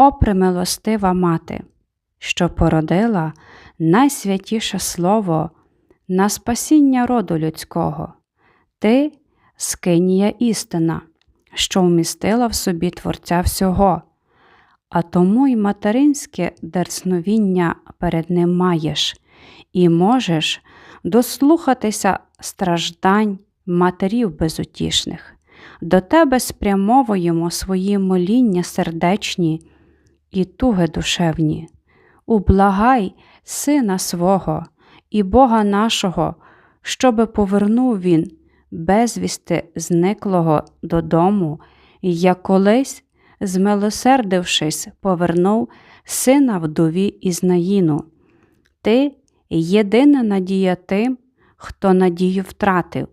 О примилостива мати, що породила найсвятіше Слово на спасіння роду людського, ти скинія істина, що вмістила в собі Творця всього, а тому й материнське дерзновіння перед ним маєш, і можеш дослухатися страждань матерів безутішних. До тебе спрямовуємо свої моління сердечні і туги душевні. Ублагай Сина свого і Бога нашого, щоби повернув Він безвісти зниклого додому, і як колись, змилосердившись, повернув сина вдові із Наїну. Ти єдина надія тим, хто надію втратив,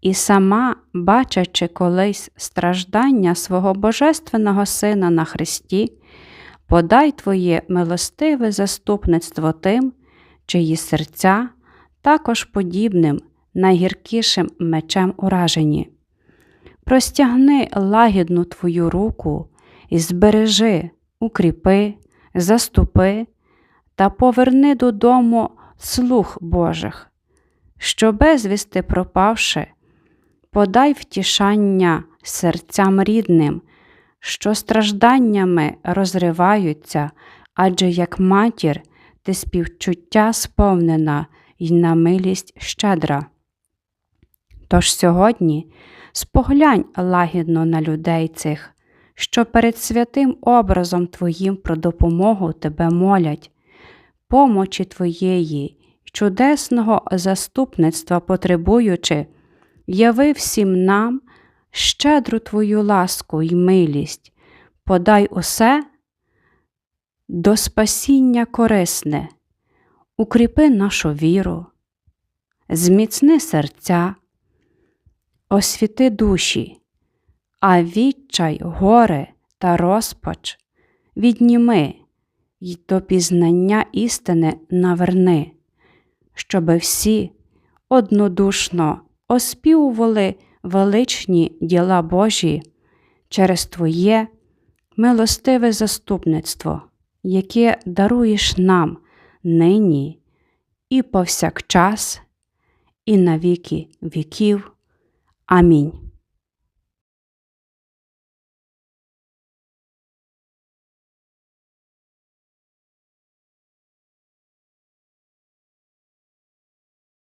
і сама, бачачи колись страждання свого Божественного Сина на Христі, подай Твоє милостиве заступництво тим, чиї серця також подібним найгіркішим мечем уражені. Простягни лагідну Твою руку і збережи, укріпи, заступи та поверни додому слух Божих, що безвісти пропавши, подай втішання серцям рідним, що стражданнями розриваються, адже як матір ти співчуття сповнена й на милість щедра. Тож сьогодні споглянь лагідно на людей цих, що перед святим образом Твоїм про допомогу тебе молять, помочі Твоєї, чудесного заступництва потребуючи, яви всім нам щедру Твою ласку й милість, подай усе до спасіння корисне, укріпи нашу віру, зміцни серця, освіти душі, а відчай, горе та розпач. Відніми й до пізнання істини наверни, щоби всі однодушно оспівували величні діла Божі через Твоє милостиве заступництво, яке даруєш нам нині і повсякчас, і на віки віків. Амінь.